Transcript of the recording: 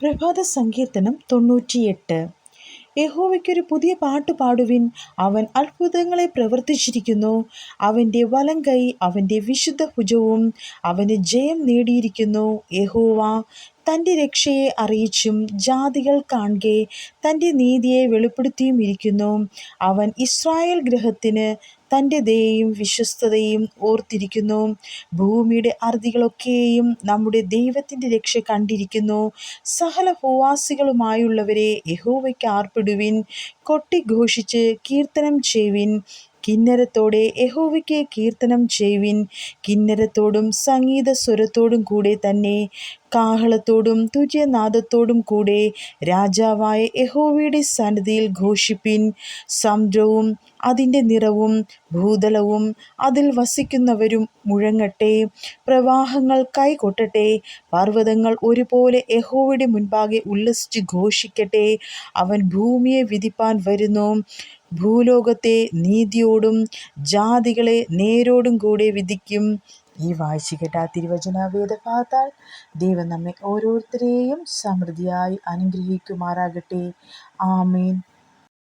പ്രഭാത സങ്കീർത്തനം തൊണ്ണൂറ്റിയെട്ട്. യഹോവയ്ക്കൊരു പുതിയ പാട്ട് പാടുവിൻ. അവൻ അത്ഭുതങ്ങളെ പ്രവർത്തിച്ചിരിക്കുന്നു. അവന്റെ വലം കൈ അവന്റെ വിശുദ്ധ ഭുജവും അവന് ജയം നേടിയിരിക്കുന്നു. യഹോവ തന്റെ രക്ഷയെ അറിയിച്ചും ജാതികൾ കാണുകെ തന്റെ നീതിയെ വെളിപ്പെടുത്തിയും ഇരിക്കുന്നു. അവൻ ഇസ്രായേൽ ഗ്രഹത്തിന് തന്റെ ദയയും വിശ്വസ്തതയും ഓർത്തിരിക്കുന്നു. ഭൂമിയുടെ അറുതികളൊക്കെയും നമ്മുടെ ദൈവത്തിന്റെ രക്ഷ കണ്ടിരിക്കുന്നു. സഹല ഭൂവാസികളുമായുള്ളവരെ യഹോവയ്ക്ക് ആർപ്പിടുവിൻ. കൊട്ടിഘോഷിച്ച് കീർത്തനം ചെയ്യുവിൻ. കിന്നരത്തോടെ യഹോവയ്ക്ക് കീർത്തനം ചെയ്യുവിൻ. കിന്നരത്തോടും സംഗീത സ്വരത്തോടും കൂടെ തന്നെ കാഹളത്തോടും തുര്യനാദത്തോടും കൂടെ രാജാവായ യഹോവയുടെ സന്നിധിയിൽ ഘോഷിപ്പിൻ. സമുദ്രവും അതിന്റെ നിറവും ഭൂതലവും അതിൽ വസിക്കുന്നവരും മുഴങ്ങട്ടെ പ്രവാഹങ്ങൾ കൈകൊട്ടട്ടെ പർവതങ്ങൾ ഒരുപോലെ യഹോവയുടെ മുൻപാകെ ഉല്ലസിച്ച് ഘോഷിക്കട്ടെ. അവൻ ഭൂമിയെ വിധിപ്പാൻ വരുന്നു. ഭൂലോകത്തെ നീതിയോടും ജാതികളെ നേരോടും കൂടെ വിധിക്കും. ഈ വായിച്ചു കേട്ട തിരുവചന വേദഭാഗത്താൽ ദൈവം നമ്മെ ഓരോരുത്തരെയും സമൃദ്ധിയായി അനുഗ്രഹിക്കുമാറാകട്ടെ. ആമേൻ.